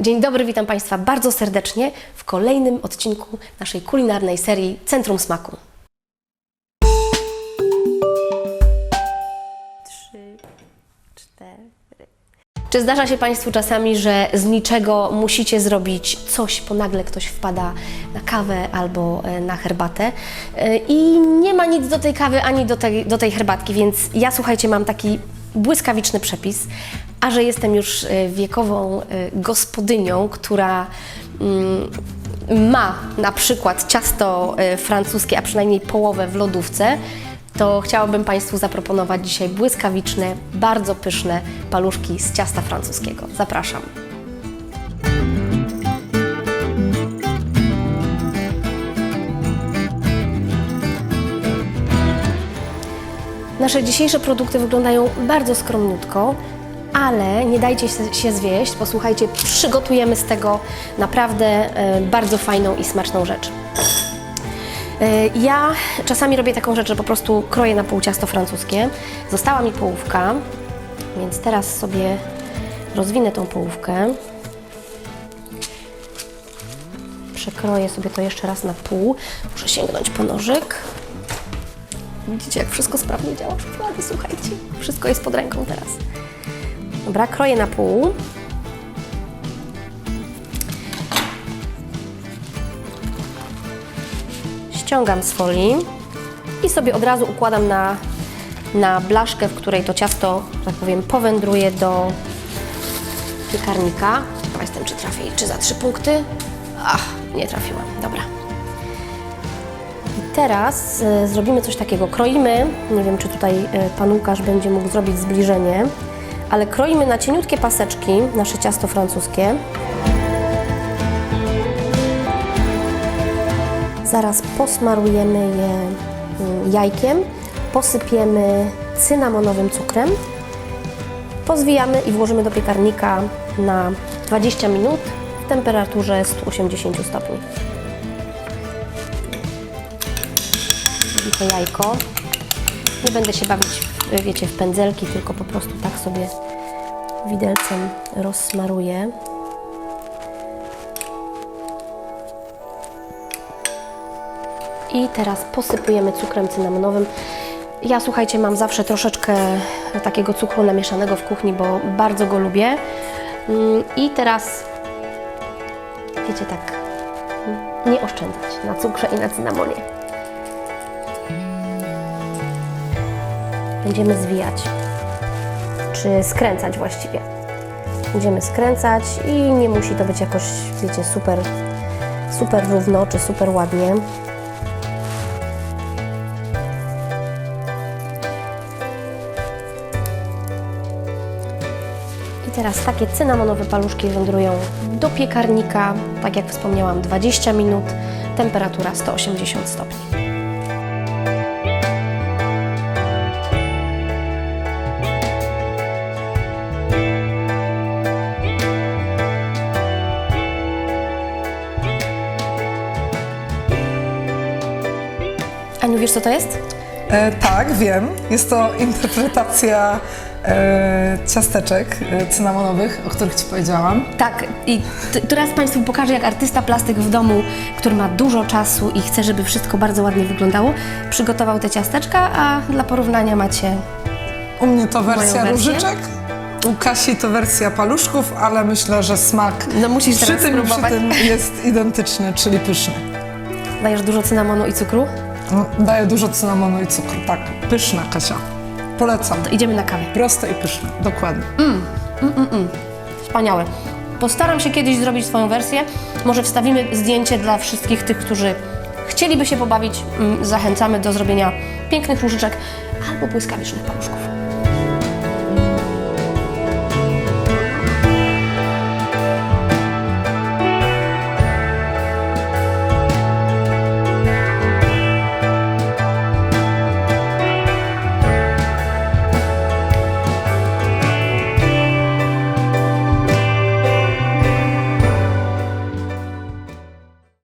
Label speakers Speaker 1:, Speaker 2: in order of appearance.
Speaker 1: Dzień dobry, witam Państwa bardzo serdecznie w kolejnym odcinku naszej kulinarnej serii Centrum Smaku. Trzy, cztery. Czy zdarza się Państwu czasami, że z niczego musicie zrobić coś, bo nagle ktoś wpada na kawę albo e, na herbatę e, i nie ma nic do tej kawy ani do tej, do tej herbatki, więc ja słuchajcie, mam taki błyskawiczny przepis, a że jestem już e, wiekową e, gospodynią, która mm, ma na przykład ciasto e, francuskie, a przynajmniej połowę w lodówce, to chciałabym Państwu zaproponować dzisiaj błyskawiczne, bardzo pyszne paluszki z ciasta francuskiego. Zapraszam. Nasze dzisiejsze produkty wyglądają bardzo skromniutko, ale nie dajcie się- zwieść, posłuchajcie, przygotujemy z tego naprawdę e, bardzo fajną i smaczną rzecz. E, Ja czasami robię taką rzecz, że po prostu kroję na pół ciasto francuskie. Została mi połówka, więc teraz sobie rozwinę tą połówkę. Przekroję sobie to jeszcze raz na pół. Muszę sięgnąć po nożyk. Widzicie, jak wszystko sprawnie działa w szufladzie, słuchajcie. Wszystko jest pod ręką teraz. Dobra, kroję na pół. ściągam z folii i sobie od razu układam na, na blaszkę, w której to ciasto, że tak powiem, powędruje do piekarnika. Ciekawa jestem, czy trafię czy za trzy punkty. Ach, nie trafiłam. Dobra. I teraz e, zrobimy coś takiego. Kroimy, nie wiem, czy tutaj e, Pan Łukasz będzie mógł zrobić zbliżenie, ale kroimy na cieniutkie paseczki nasze ciasto francuskie. Zaraz posmarujemy je mm, jajkiem, posypiemy cynamonowym cukrem, pozwijamy i włożymy do piekarnika na 20 minut w temperaturze 180 stopni. I to jajko. Nie będę się bawić, w, wiecie, w pędzelki, tylko po prostu tak sobie widelcem rozsmaruję. I teraz posypujemy cukrem cynamonowym. Ja słuchajcie, mam zawsze troszeczkę takiego cukru namieszanego w kuchni, bo bardzo go lubię. Mm, I teraz, wiecie, tak, nie oszczędzać na cukrze i na cynamonie. Będziemy zwijać, czy skręcać właściwie. Będziemy skręcać i nie musi to być jakoś, wiecie, super, super równo, czy super ładnie. I teraz takie cynamonowe paluszki wędrują do piekarnika, tak jak wspomniałam, 20 minut, temperatura 180 stopni. Aniu, wiesz co to jest?
Speaker 2: E, tak, wiem. Jest to interpretacja e, ciasteczek e, cynamonowych, o których Ci powiedziałam.
Speaker 1: Tak, i t- teraz Państwu pokażę, jak artysta plastyk w domu, który ma dużo czasu i chce, żeby wszystko bardzo ładnie wyglądało, przygotował te ciasteczka, a dla porównania macie
Speaker 2: U mnie to wersja
Speaker 1: wersję?
Speaker 2: różyczek, u Kasi to wersja paluszków, ale myślę, że smak
Speaker 1: No musisz
Speaker 2: przy
Speaker 1: teraz
Speaker 2: tym, przy
Speaker 1: spróbować.
Speaker 2: tym jest identyczny, czyli pyszny.
Speaker 1: Dajesz dużo cynamonu i cukru,
Speaker 2: daje dużo cynamonu i cukru. Tak, pyszna Kasia. Polecam.
Speaker 1: to idziemy na kawę.
Speaker 2: Proste i pyszne, dokładnie.
Speaker 1: Wspaniałe. Postaram się kiedyś zrobić swoją wersję. Może wstawimy zdjęcie dla wszystkich tych, którzy chcieliby się pobawić. Mm, Zachęcamy do zrobienia pięknych różyczek albo błyskawicznych paluszków.